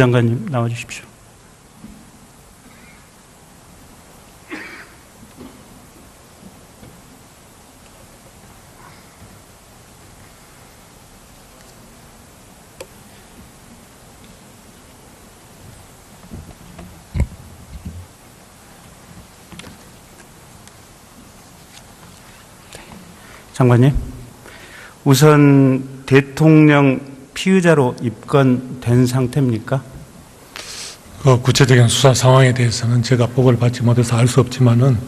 장관님 나와 주십시오. 장관님, 우선 대통령 피의자로 입건된 상태입니까? 그 구체적인 수사 상황에 대해서는 제가 보고를 받지 못해서 알 수 없지만은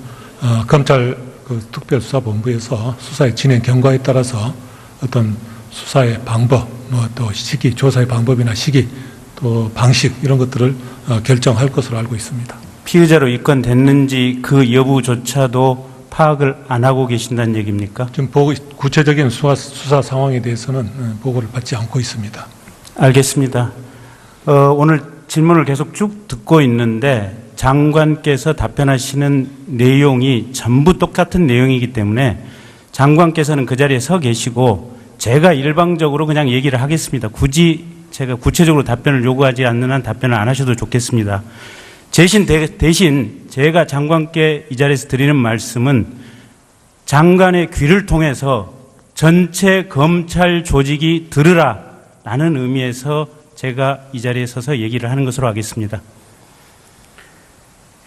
어, 검찰 그 특별수사본부에서 수사의 진행 경과에 따라서 어떤 수사의 방법, 뭐 또 시기, 조사의 방법이나 시기, 또 방식 이런 것들을 어, 결정할 것으로 알고 있습니다. 피의자로 입건됐는지 그 여부조차도 파악을 안 하고 계신다는 얘기입니까? 지금 보고 구체적인 수사, 수사 상황에 대해서는 어, 보고를 받지 않고 있습니다. 알겠습니다. 어, 오늘 질문을 계속 쭉 듣고 있는데 장관께서 답변하시는 내용이 전부 똑같은 내용이기 때문에 장관께서는 그 자리에 서 계시고 제가 일방적으로 그냥 얘기를 하겠습니다. 굳이 제가 구체적으로 답변을 요구하지 않는 한 답변을 안 하셔도 좋겠습니다. 대신, 대신 제가 장관께 이 자리에서 드리는 말씀은 장관의 귀를 통해서 전체 검찰 조직이 들으라 라는 의미에서 제가 이 자리에 서서 얘기를 하는 것으로 하겠습니다.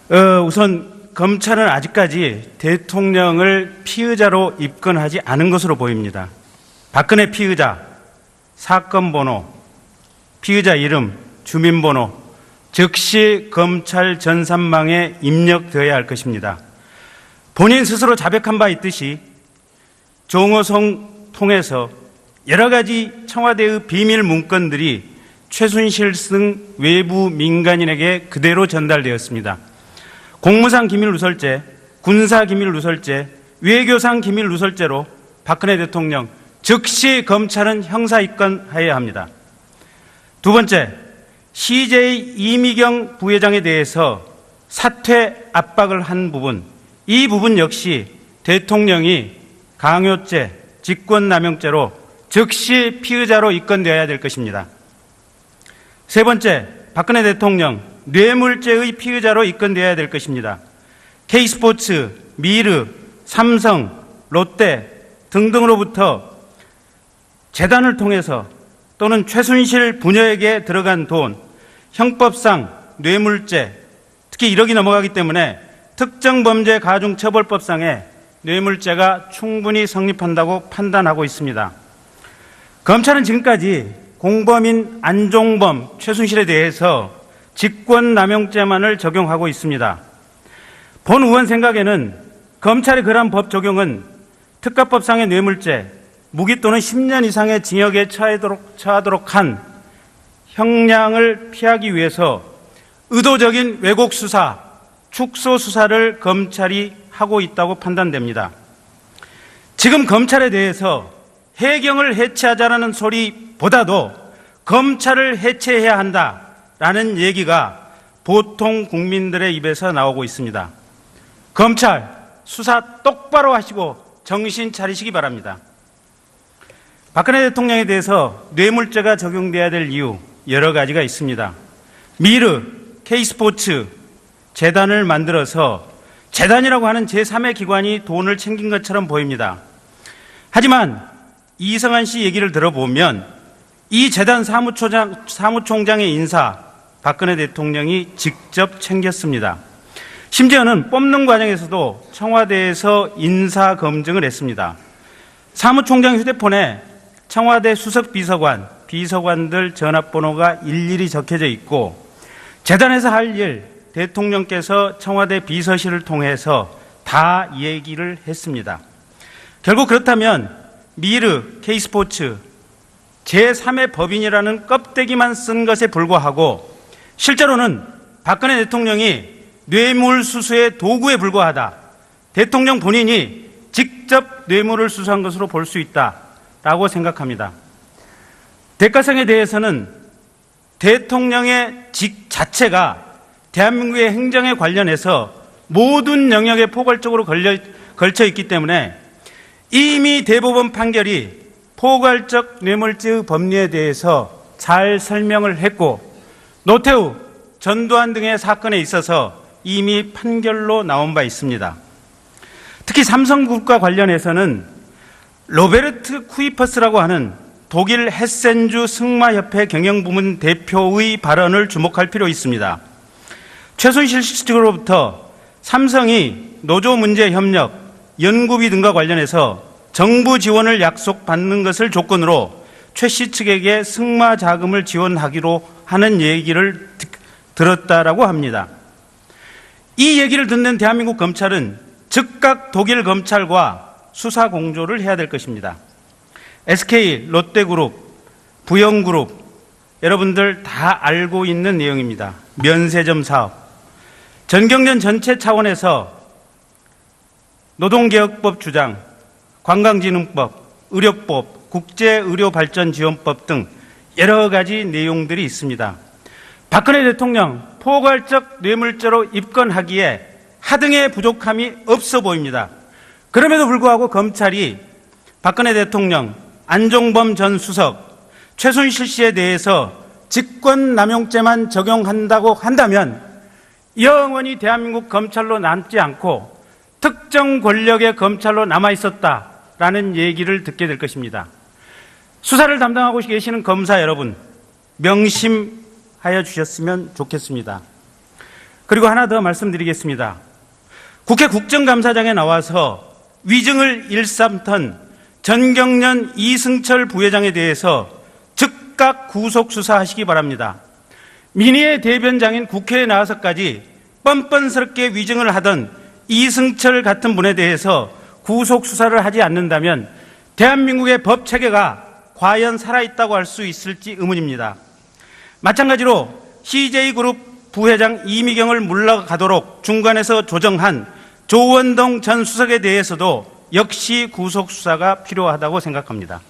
어, 우선 검찰은 아직까지 대통령을 피의자로 입건하지 않은 것으로 보입니다. 박근혜 피의자, 사건 번호, 피의자 이름, 주민번호, 즉시 검찰 전산망에 입력되어야 할 것입니다. 본인 스스로 자백한 바 있듯이 종호성 통해서 여러 가지 청와대의 비밀 문건들이 최순실 등 외부 민간인에게 그대로 전달되었습니다. 공무상 기밀 누설죄, 군사 기밀 누설죄, 외교상 기밀 누설죄로 박근혜 대통령 즉시 검찰은 형사 입건해야 합니다. 두 번째, CJ 이미경 부회장에 대해서 사퇴 압박을 한 부분, 이 부분 역시 대통령이 강요죄, 직권남용죄로 즉시 피의자로 입건되어야 될 것입니다. 세 번째, 박근혜 대통령 뇌물죄의 피의자로 입건되어야 될 것입니다. K스포츠, 미르, 삼성, 롯데 등등으로부터 재단을 통해서 또는 최순실 부녀에게 들어간 돈, 형법상 뇌물죄, 특히 1억이 넘어가기 때문에 특정 범죄 가중 처벌법상에 뇌물죄가 충분히 성립한다고 판단하고 있습니다. 검찰은 지금까지 공범인 안종범, 최순실에 대해서 직권남용죄만을 적용하고 있습니다. 본 의원 생각에는 검찰의 그러한 법 적용은 특가법상의 뇌물죄, 무기 또는 10년 이상의 징역에 처하도록, 처하도록 한 형량을 피하기 위해서 의도적인 왜곡 수사, 축소 수사를 검찰이 하고 있다고 판단됩니다. 지금 검찰에 대해서 해경을 해체하자라는 소리보다도 검찰을 해체해야 한다라는 얘기가 보통 국민들의 입에서 나오고 있습니다. 검찰 수사 똑바로 하시고 정신 차리시기 바랍니다. 박근혜 대통령에 대해서 뇌물죄가 적용돼야 될 이유 여러 가지가 있습니다. 미르, K스포츠 재단을 만들어서 재단이라고 하는 제3의 기관이 돈을 챙긴 것처럼 보입니다. 하지만 이성한 씨 얘기를 들어보면 이 재단 사무총장, 사무총장의 인사 박근혜 대통령이 직접 챙겼습니다. 심지어는 뽑는 과정에서도 청와대에서 인사 검증을 했습니다. 사무총장 휴대폰에 청와대 수석 비서관, 비서관들 전화번호가 일일이 적혀져 있고 재단에서 할 일 대통령께서 청와대 비서실을 통해서 다 얘기를 했습니다. 결국 그렇다면 미르, K스포츠, 제3의 법인이라는 껍데기만 쓴 것에 불과하고 실제로는 박근혜 대통령이 뇌물 수수의 도구에 불과하다. 대통령 본인이 직접 뇌물을 수수한 것으로 볼 수 있다 라고 생각합니다. 대가성에 대해서는 대통령의 직 자체가 대한민국의 행정에 관련해서 모든 영역에 포괄적으로 걸려, 걸쳐 있기 때문에 이미 대법원 판결이 포괄적 뇌물죄의 법리에 대해서 잘 설명을 했고 노태우, 전두환 등의 사건에 있어서 이미 판결로 나온 바 있습니다. 특히 삼성그룹과 관련해서는 로베르트 쿠이퍼스라고 하는 독일 헤센주 승마협회 경영부문 대표의 발언을 주목할 필요 있습니다. 최순실 씨 측으로부터 삼성이 노조 문제 협력, 연구비 등과 관련해서 정부 지원을 약속받는 것을 조건으로 최 씨 측에게 승마 자금을 지원하기로 하는 얘기를 듣- 들었다라고 합니다. 이 얘기를 듣는 대한민국 검찰은 즉각 독일 검찰과 수사 공조를 해야 될 것입니다. SK, 롯데그룹, 부영그룹, 여러분들 다 알고 있는 내용입니다. 면세점 사업. 전경련 전체 차원에서 노동개혁법 주장, 관광진흥법, 의료법, 국제의료발전지원법 등 여러 가지 내용들이 있습니다. 박근혜 대통령 포괄적 뇌물죄로 입건하기에 하등의 부족함이 없어 보입니다. 그럼에도 불구하고 검찰이 박근혜 대통령, 안종범 전 수석, 최순실 씨에 대해서 직권남용죄만 적용한다고 한다면 영원히 대한민국 검찰로 남지 않고 특정 권력의 검찰로 남아 있었다라는 얘기를 듣게 될 것입니다. 수사를 담당하고 계시는 검사 여러분, 명심하여 주셨으면 좋겠습니다. 그리고 하나 더 말씀드리겠습니다. 국회 국정감사장에 나와서 위증을 일삼던 전경련 이승철 부회장에 대해서 즉각 구속 수사하시기 바랍니다. 민의의 대변장인 국회에 나와서까지 뻔뻔스럽게 위증을 하던 이승철 같은 분에 대해서 구속 수사를 하지 않는다면 대한민국의 법 체계가 과연 살아있다고 할 수 있을지 의문입니다. 마찬가지로 CJ그룹 부회장 이미경을 물러가도록 중간에서 조정한 조원동 전 수석에 대해서도 역시 구속 수사가 필요하다고 생각합니다.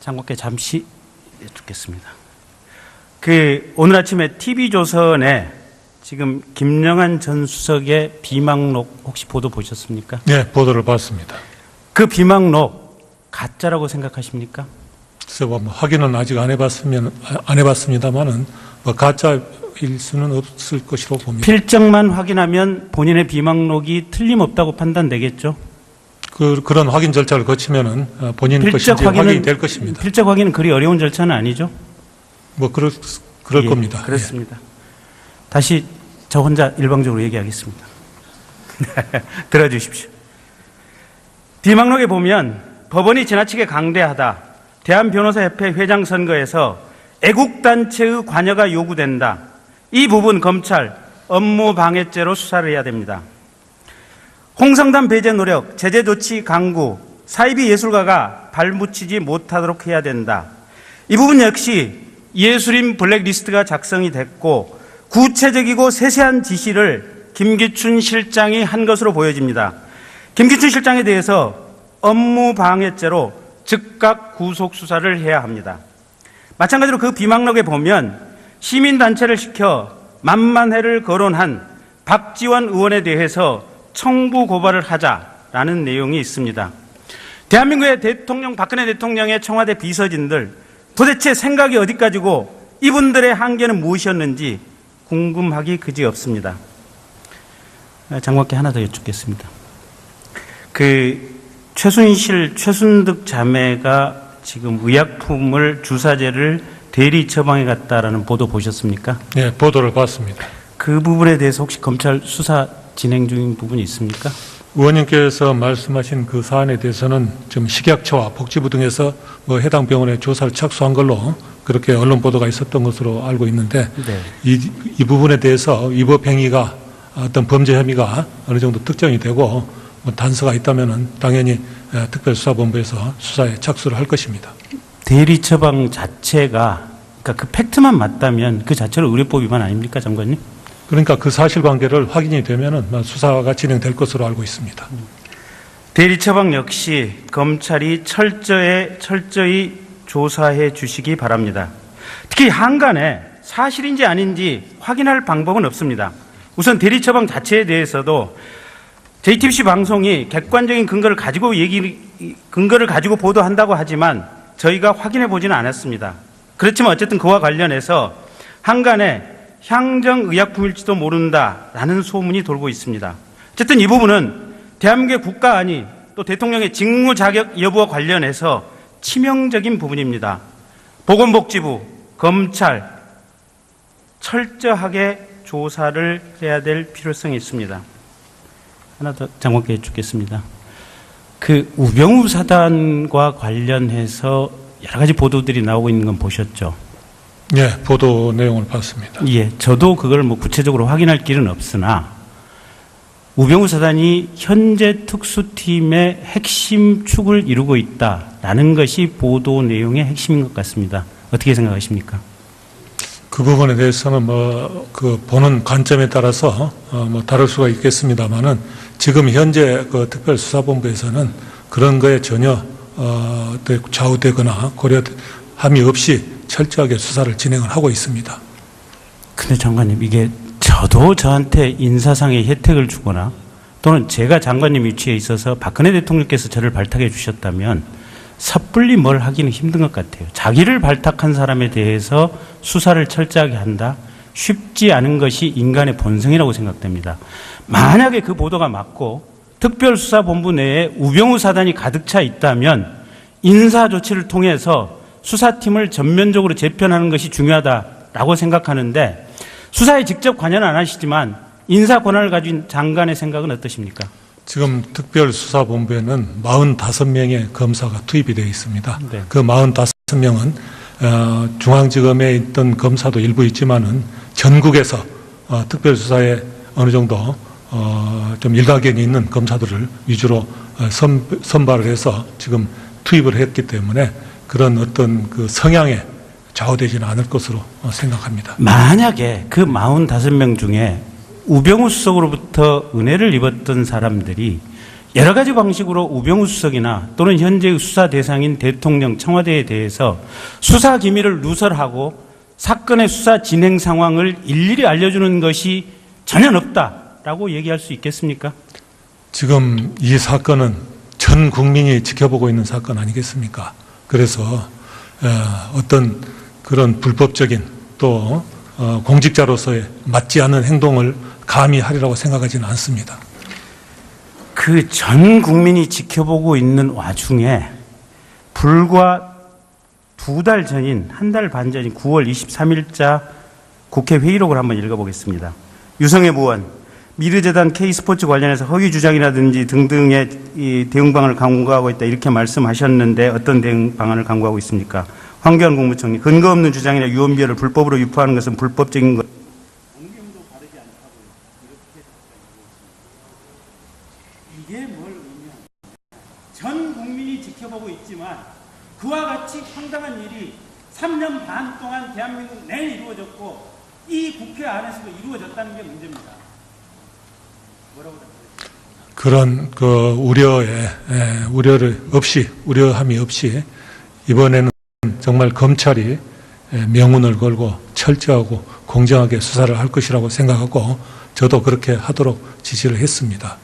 장관께 잠시 듣겠습니다. 그 오늘 아침에 TV조선에 지금 김영한 전 수석의 비망록 혹시 보도 보셨습니까? 네, 보도를 봤습니다. 그 비망록 가짜라고 생각하십니까? 그래서 뭐 확인은 아직 안 해봤으면 안 해봤습니다만은 뭐 가짜 일 수는 없을 것이라고 봅니다. 필적만 확인하면 본인의 비망록이 틀림없다고 판단되겠죠? 그 그런 확인 절차를 거치면은 어, 본인 것인지 확인이 될 것입니다. 필적 확인은 그리 어려운 절차는 아니죠? 뭐 그럴 그럴 예, 겁니다. 그렇습니다. 다시 저 혼자 일방적으로 얘기하겠습니다. 들어주십시오. 비망록에 보면 법원이 지나치게 강대하다. 대한변호사협회 회장 선거에서 애국단체의 관여가 요구된다. 이 부분 검찰 업무 방해죄로 수사를 해야 됩니다. 홍성단 배제 노력, 제재 조치 강구, 사이비 예술가가 발붙이지 못하도록 해야 된다. 이 부분 역시 예술인 블랙리스트가 작성이 됐고 구체적이고 세세한 지시를 김기춘 실장이 한 것으로 보여집니다. 김기춘 실장에 대해서 업무 방해죄로 즉각 구속 수사를 해야 합니다. 마찬가지로 그 비망록에 보면 시민단체를 시켜 만만회를 거론한 박지원 의원에 대해서 청부 고발을 하자라는 내용이 있습니다. 대한민국의 대통령, 박근혜 대통령의 청와대 비서진들 도대체 생각이 어디까지고 이분들의 한계는 무엇이었는지 궁금하기 그지 없습니다. 아, 장관께 하나 더 여쭙겠습니다. 그 최순실, 최순득 자매가 지금 의약품을 주사제를 대리 처방해 갔다라는 보도 보셨습니까? 네, 보도를 봤습니다. 그 부분에 대해서 혹시 검찰 수사 진행 중인 부분이 있습니까? 의원님께서 말씀하신 그 사안에 대해서는 지금 식약처와 복지부 등에서 뭐 해당 병원에 조사를 착수한 걸로 그렇게 언론 보도가 있었던 것으로 알고 있는데 네. 이, 이 부분에 대해서 위법 행위가 어떤 범죄 혐의가 어느 정도 특정이 되고 뭐 단서가 있다면은 당연히 에, 특별수사본부에서 수사에 착수를 할 것입니다. 대리 처방 자체가 그러니까 그 팩트만 맞다면 그 자체로 의료법 위반 아닙니까, 장관님? 그러니까 그 사실관계를 확인이 되면은 뭐 수사가 진행될 것으로 알고 있습니다. 대리 처방 역시 검찰이 철저히 철저히 조사해 주시기 바랍니다. 특히 한간에 사실인지 아닌지 확인할 방법은 없습니다. 우선 대리 처방 자체에 대해서도 JTBC 방송이 객관적인 근거를 가지고 얘기 근거를 가지고 보도한다고 하지만 저희가 확인해 보지는 않았습니다. 그렇지만 어쨌든 그와 관련해서 한간에 향정의약품일지도 모른다라는 소문이 돌고 있습니다. 어쨌든 이 부분은 대한민국의 국가안위 또 대통령의 직무 자격 여부와 관련해서 치명적인 부분입니다. 보건복지부, 검찰 철저하게 조사를 해야 될 필요성이 있습니다. 하나 더 장관께 여쭙겠습니다. 그 우병우 사단과 관련해서 여러 가지 보도들이 나오고 있는 건 보셨죠? 예, 보도 내용을 봤습니다. 예, 저도 그걸 뭐 구체적으로 확인할 길은 없으나 우병우 사단이 현재 특수팀의 핵심 축을 이루고 있다라는 것이 보도 내용의 핵심인 것 같습니다. 어떻게 생각하십니까? 그 부분에 대해서는 뭐 그 보는 관점에 따라서 어뭐 다를 수가 있겠습니다만은 지금 현재 그 특별수사본부에서는 그런 거에 전혀 어 좌우되거나 고려함이 없이 철저하게 수사를 진행을 하고 있습니다. 근데 장관님 이게 저도 저한테 인사상의 혜택을 주거나 또는 제가 장관님 위치에 있어서 박근혜 대통령께서 저를 발탁해 주셨다면 섣불리 뭘 하기는 힘든 것 같아요. 자기를 발탁한 사람에 대해서 수사를 철저하게 한다? 쉽지 않은 것이 인간의 본성이라고 생각됩니다. 만약에 그 보도가 맞고 특별수사본부 내에 우병우 사단이 가득 차 있다면 인사 조치를 통해서 수사팀을 전면적으로 재편하는 것이 중요하다라고 생각하는데 수사에 직접 관여는 안 하시지만 인사 권한을 가진 장관의 생각은 어떠십니까? 지금 특별수사본부에는 45명의 검사가 투입이 되어 있습니다. 네. 그 45명은 어, 중앙지검에 있던 검사도 일부 있지만은 전국에서 어, 특별수사에 어느 정도 어, 좀 일가견이 있는 검사들을 위주로 어, 선, 선발을 해서 지금 투입을 했기 때문에 그런 어떤 그 성향에 좌우되지는 않을 것으로 어, 생각합니다. 만약에 그 45명 중에 우병우 수석으로부터 은혜를 입었던 사람들이 여러 가지 방식으로 우병우 수석이나 또는 현재의 수사 대상인 대통령 청와대에 대해서 수사 기밀을 누설하고 사건의 수사 진행 상황을 일일이 알려주는 것이 전혀 없다라고 얘기할 수 있겠습니까? 지금 이 사건은 전 국민이 지켜보고 있는 사건 아니겠습니까? 그래서 어, 어떤 그런 불법적인 또 어, 공직자로서의 맞지 않는 행동을 감히 하리라고 생각하지는 않습니다. 그 전 국민이 지켜보고 있는 와중에 불과 두 달 전인 한 달 반 전인 9월 23일자 국회 회의록을 한번 읽어보겠습니다. 유성애 부원 미르재단 K스포츠 관련해서 허위 주장이라든지 등등의 이 대응 방안을 강구하고 있다 이렇게 말씀하셨는데 어떤 대응 방안을 강구하고 있습니까? 황교안 국무총리 근거 없는 주장이나 유언비어를 불법으로 유포하는 것은 불법적인 것. 이게 뭘 의미합니까? 전 국민이 지켜보고 있지만 그와 같이 황당한 일이 3년 반 동안 대한민국 내에 이루어졌고 이 국회 안에서도 이루어졌다는 게 문제입니다. 뭐라고? 그런 그 우려에 에, 우려를 없이 우려함이 없이 이번에는 정말 검찰이 에, 명운을 걸고 철저하고 공정하게 수사를 할 것이라고 생각하고 저도 그렇게 하도록 지시를 했습니다.